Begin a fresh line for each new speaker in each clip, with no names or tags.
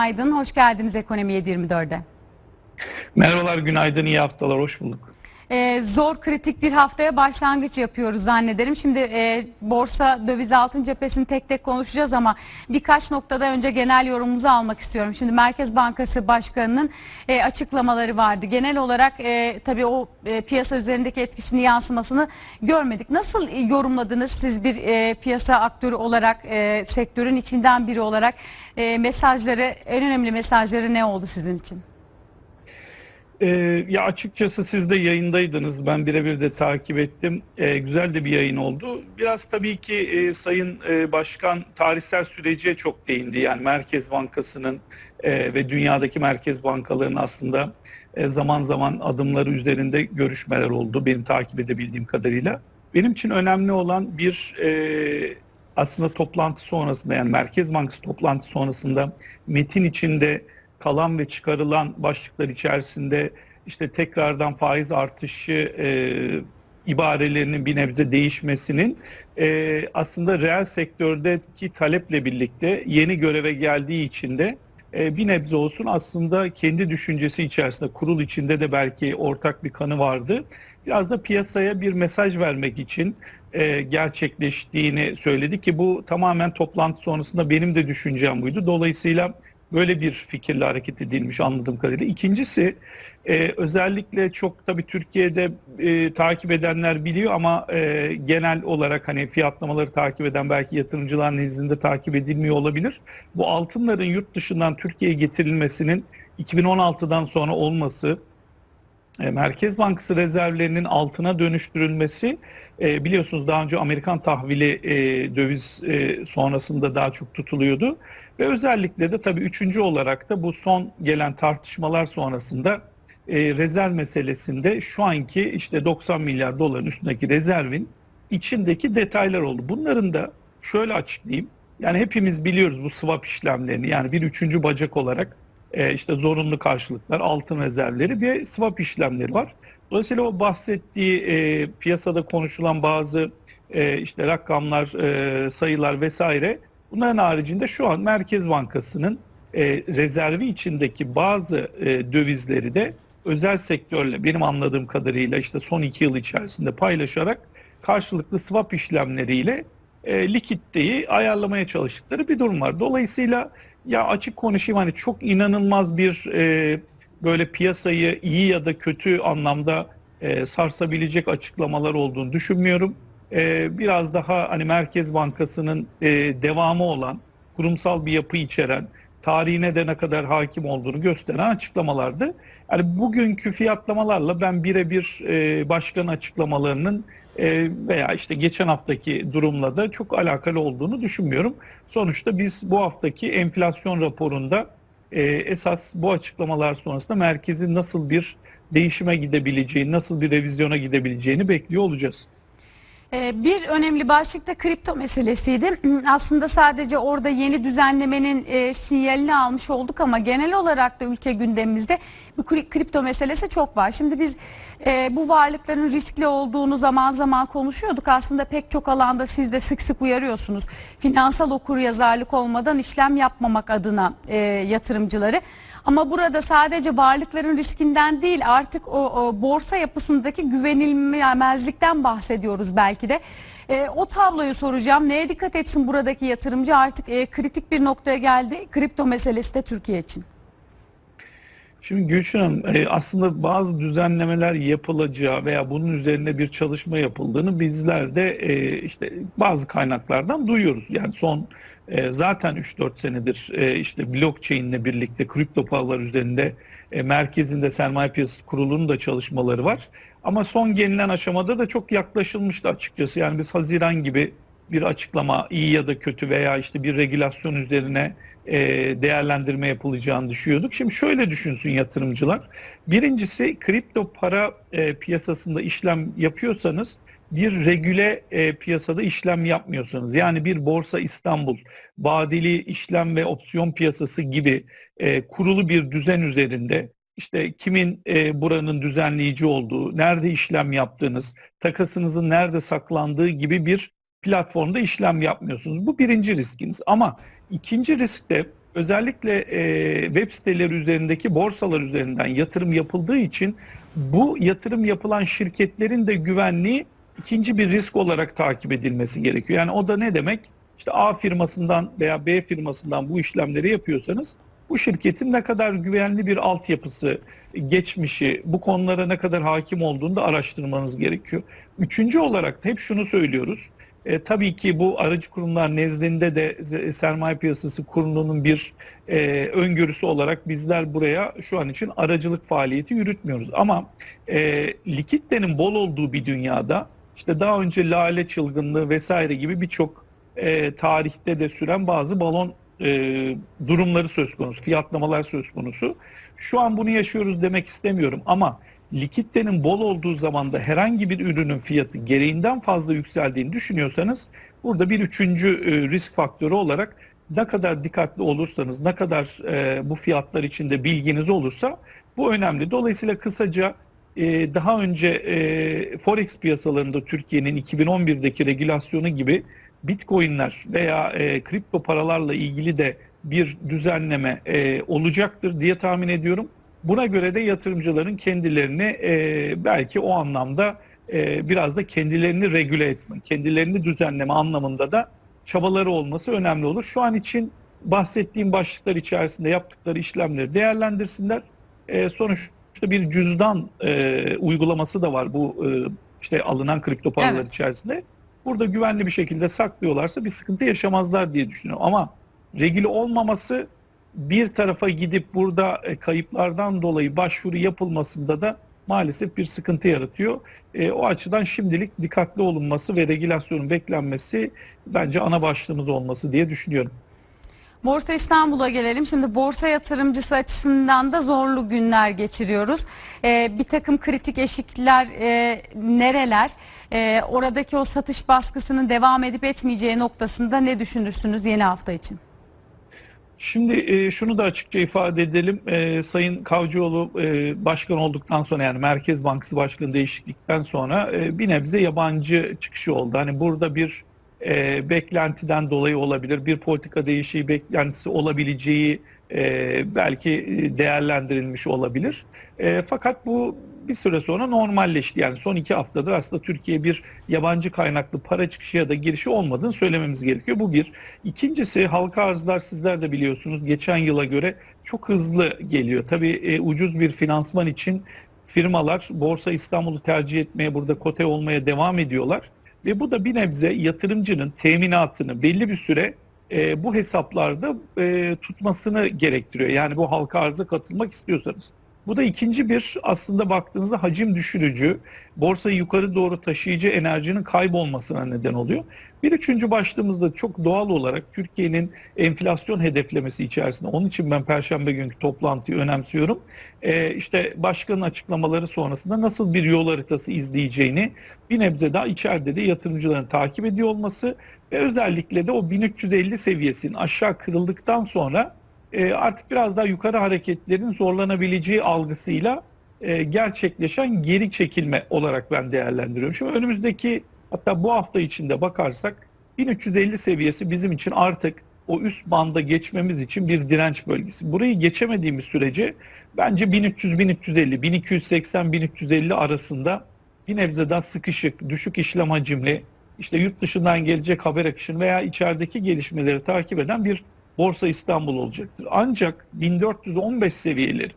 günaydın. Hoş geldiniz Ekonomi 724'e.
Merhabalar, günaydın, iyi haftalar, hoş bulduk.
Ee, zor kritik bir haftaya başlangıç yapıyoruz zannederim. Şimdi e, borsa döviz altın cephesini tek tek konuşacağız ama birkaç noktada önce genel yorumunuzu almak istiyorum. Şimdi Merkez Bankası Başkanı'nın e, açıklamaları vardı. Genel olarak e, tabii o e, piyasa üzerindeki etkisini yansımasını görmedik. Nasıl yorumladınız siz bir e, piyasa aktörü olarak, e, sektörün içinden biri olarak e, mesajları, en önemli mesajları ne oldu sizin için?
Ee, ya açıkçası siz de yayındaydınız, ben birebir de takip ettim. Ee, güzel de bir yayın oldu. Biraz tabii ki e, Sayın e, Başkan tarihsel sürece çok değindi. Yani Merkez Bankası'nın e, ve dünyadaki merkez bankalarının aslında e, zaman zaman adımları üzerinde görüşmeler oldu, benim takip edebildiğim kadarıyla. Benim için önemli olan bir e, aslında toplantı sonrasında yani Merkez Bankası toplantı sonrasında metin içinde kalan ve çıkarılan başlıklar içerisinde işte tekrardan faiz artışı e, ibarelerinin bir nebze değişmesinin e, aslında reel sektördeki taleple birlikte yeni göreve geldiği için de e, bir nebze olsun aslında kendi düşüncesi içerisinde kurul içinde de belki ortak bir kanı vardı. Biraz da piyasaya bir mesaj vermek için e, gerçekleştiğini söyledi ki bu tamamen toplantı sonrasında benim de düşüncem buydu. Dolayısıyla Böyle bir fikirle hareket edilmiş anladığım kadarıyla. İkincisi e, özellikle çok tabii Türkiye'de e, takip edenler biliyor ama e, genel olarak hani fiyatlamaları takip eden belki yatırımcıların nezdinde takip edilmiyor olabilir. Bu altınların yurt dışından Türkiye'ye getirilmesinin 2016'dan sonra olması e, Merkez Bankası rezervlerinin altına dönüştürülmesi e, biliyorsunuz daha önce Amerikan tahvili e, döviz sonrasında daha çok tutuluyordu. Ve özellikle de tabii üçüncü olarak da bu son gelen tartışmalar sonrasında e, rezerv meselesinde şu anki işte 90 milyar doların üstündeki rezervin içindeki detaylar oldu. Bunların da şöyle açıklayayım. Yani hepimiz biliyoruz bu swap işlemlerini. Yani bir üçüncü bacak olarak e, işte zorunlu karşılıklar, altın rezervleri bir swap işlemleri var. Dolayısıyla o bahsettiği e, piyasada konuşulan bazı e, işte rakamlar, e, sayılar vesaire bunların haricinde şu an Merkez Bankası'nın e, rezervi içindeki bazı e, dövizleri de özel sektörle benim anladığım kadarıyla işte son iki yıl içerisinde paylaşarak karşılıklı swap işlemleriyle e, likiditeyi ayarlamaya çalıştıkları bir durum var. Dolayısıyla ya açık konuşayım hani çok inanılmaz bir e, böyle piyasayı iyi ya da kötü anlamda e, sarsabilecek açıklamalar olduğunu düşünmüyorum. E, biraz daha hani Merkez Bankası'nın e, devamı olan kurumsal bir yapı içeren tarihine de ne kadar hakim olduğunu gösteren açıklamalardı. Yani bugünkü fiyatlamalarla ben birebir e, başkan açıklamalarının e, veya işte geçen haftaki durumla da çok alakalı olduğunu düşünmüyorum. Sonuçta biz bu haftaki enflasyon raporunda e, esas bu açıklamalar sonrasında merkezin nasıl bir değişime gidebileceğini, nasıl bir revizyona gidebileceğini bekliyor olacağız.
Ee, Bir önemli başlık da kripto meselesiydi. Aslında sadece orada yeni düzenlemenin e, sinyalini almış olduk ama genel olarak da ülke gündemimizde bu kri- kripto meselesi çok var. Şimdi biz e, bu varlıkların riskli olduğunu zaman zaman konuşuyorduk. Aslında pek çok alanda siz de sık sık uyarıyorsunuz. Finansal okuryazarlık olmadan işlem yapmamak adına e, yatırımcıları. Ama burada sadece varlıkların riskinden değil artık o, o borsa yapısındaki güvenilmezlikten bahsediyoruz belki de. E, o tabloyu soracağım. Neye dikkat etsin buradaki yatırımcı artık e, kritik bir noktaya geldi. Kripto meselesi de Türkiye için.
Şimdi Gülşen Hanım e, aslında bazı düzenlemeler yapılacağı veya bunun üzerine bir çalışma yapıldığını bizler de e, işte bazı kaynaklardan duyuyoruz. Yani son e, zaten 3-4 senedir işte blockchain ile birlikte kripto paralar üzerinde merkezinde sermaye piyasası kurulunun da çalışmaları var. Ama son gelinen aşamada da çok yaklaşılmıştı açıkçası. Yani biz Haziran gibi bir açıklama iyi ya da kötü veya işte bir regülasyon üzerine e, değerlendirme yapılacağını düşünüyorduk. Şimdi şöyle düşünsün yatırımcılar. Birincisi kripto para e, piyasasında işlem yapıyorsanız bir regüle e, piyasada işlem yapmıyorsanız yani bir Borsa İstanbul vadeli işlem ve opsiyon piyasası gibi e, kurulu bir düzen üzerinde işte kimin e, buranın düzenleyici olduğu, nerede işlem yaptığınız, takasınızın nerede saklandığı gibi bir platformda işlem yapmıyorsunuz. Bu birinci riskiniz. Ama ikinci risk de özellikle e, web siteleri üzerindeki borsalar üzerinden yatırım yapıldığı için bu yatırım yapılan şirketlerin de güvenliği ikinci bir risk olarak takip edilmesi gerekiyor. Yani o da ne demek? İşte A firmasından veya B firmasından bu işlemleri yapıyorsanız bu şirketin ne kadar güvenli bir altyapısı, geçmişi, bu konulara ne kadar hakim olduğunu da araştırmanız gerekiyor. Üçüncü olarak da hep şunu söylüyoruz. E, tabii ki bu aracı kurumlar nezdinde de sermaye piyasası kurulunun bir e, öngörüsü olarak bizler buraya şu an için aracılık faaliyeti yürütmüyoruz. Ama e, likiditenin bol olduğu bir dünyada işte daha önce lale çılgınlığı vesaire gibi birçok e, tarihte de süren bazı balon e, durumları söz konusu, fiyatlamalar söz konusu. Şu an bunu yaşıyoruz demek istemiyorum ama likiditenin bol olduğu zaman da herhangi bir ürünün fiyatı gereğinden fazla yükseldiğini düşünüyorsanız burada bir üçüncü e, risk faktörü olarak ne kadar dikkatli olursanız, ne kadar e, bu fiyatlar içinde bilginiz olursa bu önemli. Dolayısıyla kısaca e, daha önce e, forex piyasalarında Türkiye'nin 2011'deki regülasyonu gibi bitcoinler veya e, kripto paralarla ilgili de bir düzenleme e, olacaktır diye tahmin ediyorum. Buna göre de yatırımcıların kendilerini e, belki o anlamda biraz da kendilerini regüle etme, kendilerini düzenleme anlamında da çabaları olması önemli olur. Şu an için bahsettiğim başlıklar içerisinde yaptıkları işlemleri değerlendirsinler. E, sonuçta bir cüzdan e, uygulaması da var bu e, işte alınan kripto paralar
Evet.
içerisinde. Burada güvenli bir şekilde saklıyorlarsa bir sıkıntı yaşamazlar diye düşünüyorum. Ama regüle olmaması bir tarafa gidip burada e, kayıplardan dolayı başvuru yapılmasında da maalesef bir sıkıntı yaratıyor. E, o açıdan şimdilik dikkatli olunması ve regülasyonun beklenmesi bence ana başlığımız olması diye düşünüyorum.
Borsa İstanbul'a gelelim. Şimdi borsa yatırımcısı açısından da zorlu günler geçiriyoruz. Ee, bir takım kritik eşikler e, nereler? Ee, oradaki o satış baskısının devam edip etmeyeceği noktasında ne düşünürsünüz yeni hafta için?
Şimdi e, şunu da açıkça ifade edelim. E, Sayın Kavcıoğlu e, başkan olduktan sonra yani Merkez Bankası Başkanı değişiklikten sonra e, bir nebze yabancı çıkışı oldu. Hani burada bir e, beklentiden dolayı olabilir, bir politika değişiği beklentisi olabileceği e, belki e, değerlendirilmiş olabilir. E, fakat bu bir süre sonra normalleşti. Yani son iki haftadır aslında Türkiye bir yabancı kaynaklı para çıkışı ya da girişi olmadığını söylememiz gerekiyor. Bu bir. İkincisi halka arzlar sizler de biliyorsunuz geçen yıla göre çok hızlı geliyor. Tabii e, ucuz bir finansman için firmalar Borsa İstanbul'u tercih etmeye, burada kote olmaya devam ediyorlar. Ve bu da bir nebze yatırımcının teminatını belli bir süre e, bu hesaplarda e, tutmasını gerektiriyor. Yani bu halka arza katılmak istiyorsanız. Bu da ikinci bir aslında baktığınızda hacim düşürücü, borsayı yukarı doğru taşıyıcı enerjinin kaybolmasına neden oluyor. Bir üçüncü başlığımızda çok doğal olarak Türkiye'nin enflasyon hedeflemesi içerisinde. Onun için ben Perşembe günkü toplantıyı önemsiyorum. Ee, işte başkanın açıklamaları sonrasında nasıl bir yol haritası izleyeceğini bir nebze daha içeride de yatırımcıların takip ediyor olması ve özellikle de o 1350 seviyesinin aşağı kırıldıktan sonra e, artık biraz daha yukarı hareketlerin zorlanabileceği algısıyla e, gerçekleşen geri çekilme olarak ben değerlendiriyorum. Şimdi önümüzdeki hatta bu hafta içinde bakarsak 1350 seviyesi bizim için artık o üst banda geçmemiz için bir direnç bölgesi. Burayı geçemediğimiz sürece bence 1300 1350 1280 1350 arasında bir nebze daha sıkışık, düşük işlem hacimli, işte yurt dışından gelecek haber akışını veya içerideki gelişmeleri takip eden bir Borsa İstanbul olacaktır. Ancak 1415 seviyeleri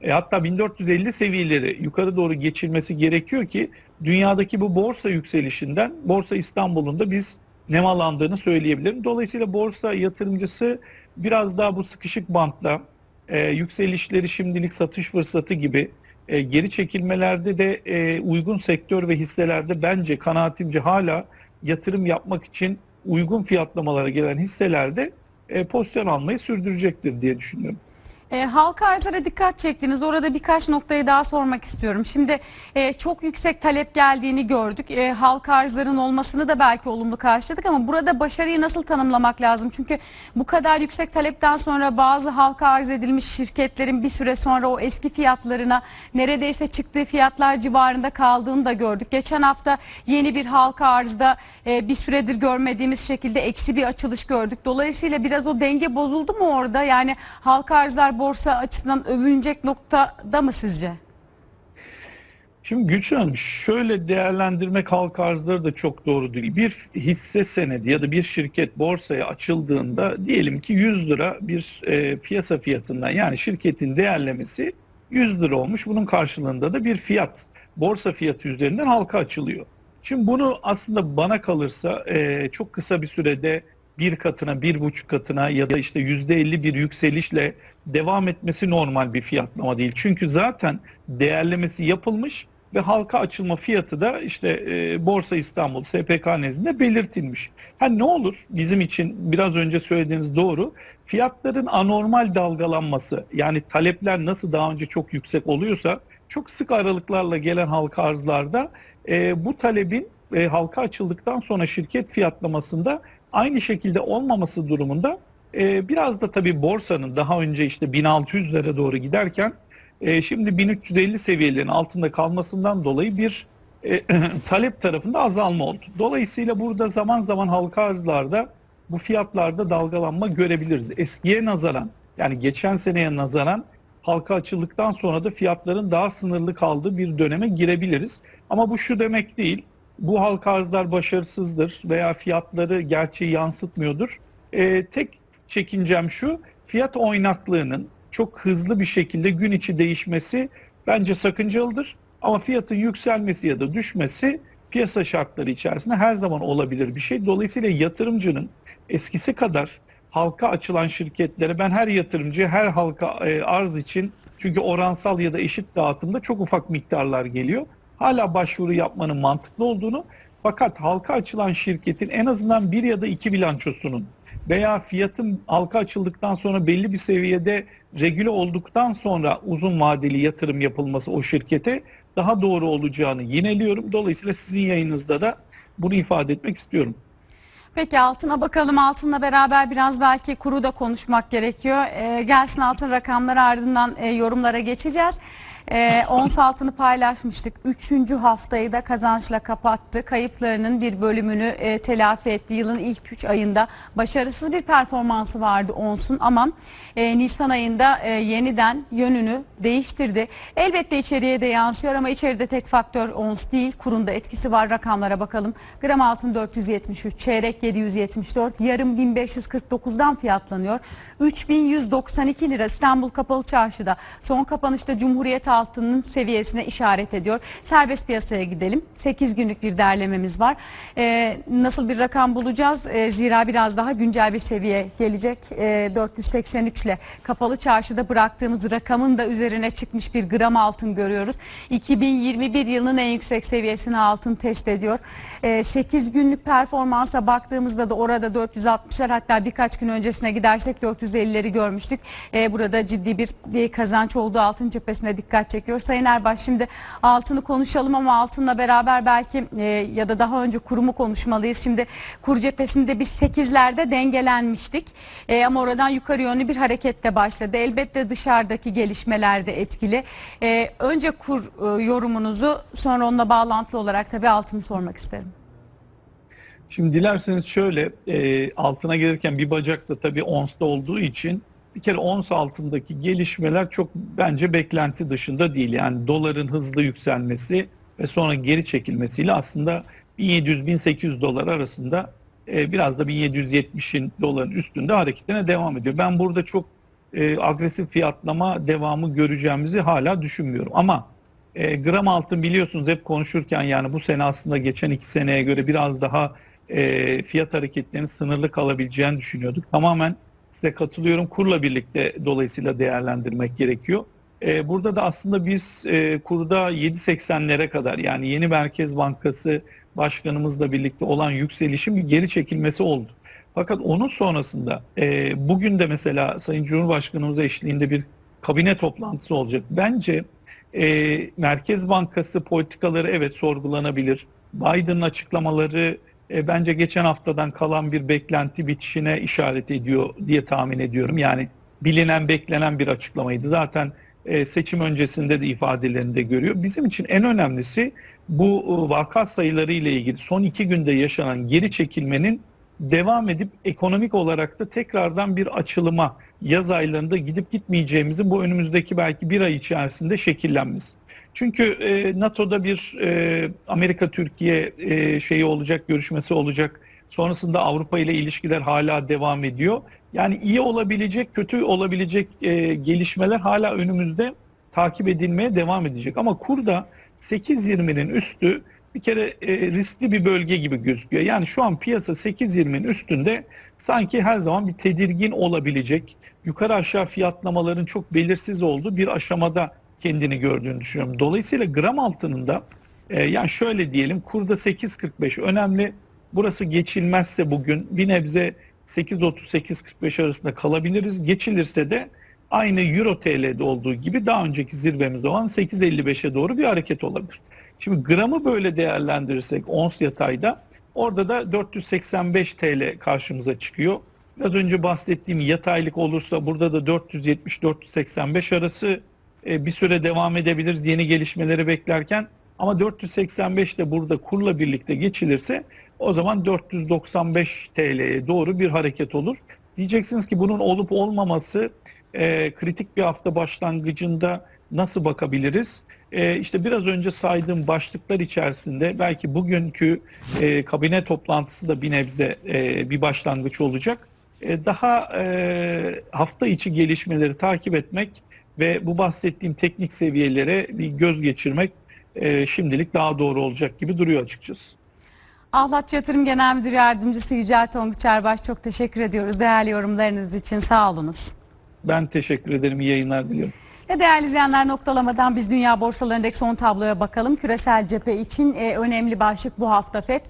e, hatta 1450 seviyeleri yukarı doğru geçilmesi gerekiyor ki dünyadaki bu borsa yükselişinden Borsa İstanbul'un da biz nemalandığını söyleyebilirim. Dolayısıyla borsa yatırımcısı biraz daha bu sıkışık bantla e, yükselişleri şimdilik satış fırsatı gibi e, geri çekilmelerde de e, uygun sektör ve hisselerde bence kanaatimce hala yatırım yapmak için uygun fiyatlamalara gelen hisselerde e, pozisyon almayı sürdürecektir diye düşünüyorum.
E, halka arzlara dikkat çektiniz. Orada birkaç noktayı daha sormak istiyorum. Şimdi e, çok yüksek talep geldiğini gördük. E, halka arzların olmasını da belki olumlu karşıladık ama burada başarıyı nasıl tanımlamak lazım? Çünkü bu kadar yüksek talepten sonra bazı halka arz edilmiş şirketlerin bir süre sonra o eski fiyatlarına neredeyse çıktığı fiyatlar civarında kaldığını da gördük. Geçen hafta yeni bir halka arzda e, bir süredir görmediğimiz şekilde eksi bir açılış gördük. Dolayısıyla biraz o denge bozuldu mu orada? Yani halka arzlar borsa açısından övünecek noktada mı sizce?
Şimdi Hanım şöyle değerlendirmek halka arzları da çok doğru değil. Bir hisse senedi ya da bir şirket borsaya açıldığında diyelim ki 100 lira bir e, piyasa fiyatından yani şirketin değerlemesi 100 lira olmuş. Bunun karşılığında da bir fiyat borsa fiyatı üzerinden halka açılıyor. Şimdi bunu aslında bana kalırsa e, çok kısa bir sürede bir katına, bir buçuk katına ya da işte yüzde elli bir yükselişle devam etmesi normal bir fiyatlama değil. Çünkü zaten değerlemesi yapılmış ve halka açılma fiyatı da işte e, Borsa İstanbul SPK nezdinde belirtilmiş. Ha ne olur bizim için biraz önce söylediğiniz doğru. Fiyatların anormal dalgalanması yani talepler nasıl daha önce çok yüksek oluyorsa çok sık aralıklarla gelen halka arzlarda e, bu talebin e, halka açıldıktan sonra şirket fiyatlamasında aynı şekilde olmaması durumunda e, biraz da tabii borsanın daha önce işte 1600'lere doğru giderken e, şimdi 1350 seviyelerin altında kalmasından dolayı bir e, talep tarafında azalma oldu. Dolayısıyla burada zaman zaman halka arzlarda bu fiyatlarda dalgalanma görebiliriz. Eskiye nazaran yani geçen seneye nazaran halka açıldıktan sonra da fiyatların daha sınırlı kaldığı bir döneme girebiliriz. Ama bu şu demek değil. Bu halka arzlar başarısızdır veya fiyatları gerçeği yansıtmıyordur. Ee, tek çekincem şu, fiyat oynaklığının çok hızlı bir şekilde gün içi değişmesi bence sakıncalıdır. Ama fiyatın yükselmesi ya da düşmesi piyasa şartları içerisinde her zaman olabilir bir şey. Dolayısıyla yatırımcının eskisi kadar halka açılan şirketlere ben her yatırımcı her halka e, arz için çünkü oransal ya da eşit dağıtımda çok ufak miktarlar geliyor. Hala başvuru yapmanın mantıklı olduğunu fakat halka açılan şirketin en azından bir ya da iki bilançosunun veya fiyatın halka açıldıktan sonra belli bir seviyede regüle olduktan sonra uzun vadeli yatırım yapılması o şirkete daha doğru olacağını yineliyorum. Dolayısıyla sizin yayınınızda da bunu ifade etmek istiyorum.
Peki altına bakalım. Altınla beraber biraz belki kuru da konuşmak gerekiyor. Ee, gelsin altın rakamları ardından e, yorumlara geçeceğiz. Ee, ons altını paylaşmıştık. Üçüncü haftayı da kazançla kapattı. Kayıplarının bir bölümünü e, telafi etti. Yılın ilk üç ayında başarısız bir performansı vardı onsun ama e, Nisan ayında e, yeniden yönünü değiştirdi. Elbette içeriye de yansıyor ama içeride tek faktör ons değil. Kurunda etkisi var. Rakamlara bakalım. Gram altın 473, çeyrek 774, yarım 1549'dan fiyatlanıyor. 3192 lira İstanbul Kapalı Çarşı'da son kapanışta Cumhuriyet altının seviyesine işaret ediyor. Serbest piyasaya gidelim. 8 günlük bir derlememiz var. Ee, nasıl bir rakam bulacağız? Ee, zira biraz daha güncel bir seviye gelecek. Ee, 483 ile kapalı çarşıda bıraktığımız rakamın da üzerine çıkmış bir gram altın görüyoruz. 2021 yılının en yüksek seviyesini altın test ediyor. Ee, 8 günlük performansa baktığımızda da orada 460'lar hatta birkaç gün öncesine gidersek 450'leri görmüştük. Ee, burada ciddi bir kazanç olduğu altın cephesine dikkat çekiyor. Sayın Erbaş şimdi altını konuşalım ama altınla beraber belki e, ya da daha önce kurumu konuşmalıyız. Şimdi kur cephesinde biz 8'lerde dengelenmiştik. E, ama oradan yukarı yönlü bir harekette başladı. Elbette dışarıdaki gelişmeler de etkili. E, önce kur e, yorumunuzu sonra onunla bağlantılı olarak tabii altını sormak isterim.
Şimdi dilerseniz şöyle e, altına gelirken bir bacak da tabii onsta olduğu için bir kere ons altındaki gelişmeler çok bence beklenti dışında değil. Yani doların hızlı yükselmesi ve sonra geri çekilmesiyle aslında 1700-1800 dolar arasında e, biraz da 1770'in doların üstünde hareketine devam ediyor. Ben burada çok e, agresif fiyatlama devamı göreceğimizi hala düşünmüyorum. Ama e, gram altın biliyorsunuz hep konuşurken yani bu sene aslında geçen iki seneye göre biraz daha e, fiyat hareketlerinin sınırlı kalabileceğini düşünüyorduk. Tamamen size katılıyorum. Kurla birlikte dolayısıyla değerlendirmek gerekiyor. E, burada da aslında biz e, kurda 7.80'lere kadar yani yeni Merkez Bankası Başkanımızla birlikte olan yükselişin bir geri çekilmesi oldu. Fakat onun sonrasında e, bugün de mesela Sayın Cumhurbaşkanımız eşliğinde bir kabine toplantısı olacak. Bence e, Merkez Bankası politikaları evet sorgulanabilir. Biden'ın açıklamaları e, bence geçen haftadan kalan bir beklenti bitişine işaret ediyor diye tahmin ediyorum. Yani bilinen beklenen bir açıklamaydı. Zaten e, seçim öncesinde de ifadelerinde görüyor. Bizim için en önemlisi bu e, vaka sayıları ile ilgili son iki günde yaşanan geri çekilmenin devam edip ekonomik olarak da tekrardan bir açılıma yaz aylarında gidip gitmeyeceğimizi bu önümüzdeki belki bir ay içerisinde şekillenmesi. Çünkü e, NATO'da bir e, Amerika-Türkiye e, şeyi olacak, görüşmesi olacak. Sonrasında Avrupa ile ilişkiler hala devam ediyor. Yani iyi olabilecek, kötü olabilecek e, gelişmeler hala önümüzde takip edilmeye devam edecek. Ama kurda 8.20'nin üstü bir kere e, riskli bir bölge gibi gözüküyor. Yani şu an piyasa 8.20'nin üstünde sanki her zaman bir tedirgin olabilecek, yukarı aşağı fiyatlamaların çok belirsiz olduğu bir aşamada kendini gördüğünü düşünüyorum. Dolayısıyla gram altının da e, yani şöyle diyelim kurda 8.45 önemli. Burası geçilmezse bugün bir nebze 8.30-8.45 arasında kalabiliriz. Geçilirse de aynı Euro TL'de olduğu gibi daha önceki zirvemizde olan 8.55'e doğru bir hareket olabilir. Şimdi gramı böyle değerlendirirsek ons yatayda orada da 485 TL karşımıza çıkıyor. Biraz önce bahsettiğim yataylık olursa burada da 470-485 arası e, bir süre devam edebiliriz yeni gelişmeleri beklerken. Ama 485 de burada kurla birlikte geçilirse o zaman 495 TL'ye doğru bir hareket olur. Diyeceksiniz ki bunun olup olmaması e, kritik bir hafta başlangıcında nasıl bakabiliriz? E, işte biraz önce saydığım başlıklar içerisinde belki bugünkü e, kabine toplantısı da bir nebze e, bir başlangıç olacak. E, daha e, hafta içi gelişmeleri takip etmek ve bu bahsettiğim teknik seviyelere bir göz geçirmek e, şimdilik daha doğru olacak gibi duruyor açıkçası.
Ahlat Yatırım Genel Müdür Yardımcısı Yücel Tonguç Erbaş çok teşekkür ediyoruz değerli yorumlarınız için sağ olunuz.
Ben teşekkür ederim. İyi yayınlar diliyorum.
Ve değerli izleyenler noktalamadan biz dünya borsalarındaki son tabloya bakalım. Küresel cephe için e, önemli başlık bu hafta FED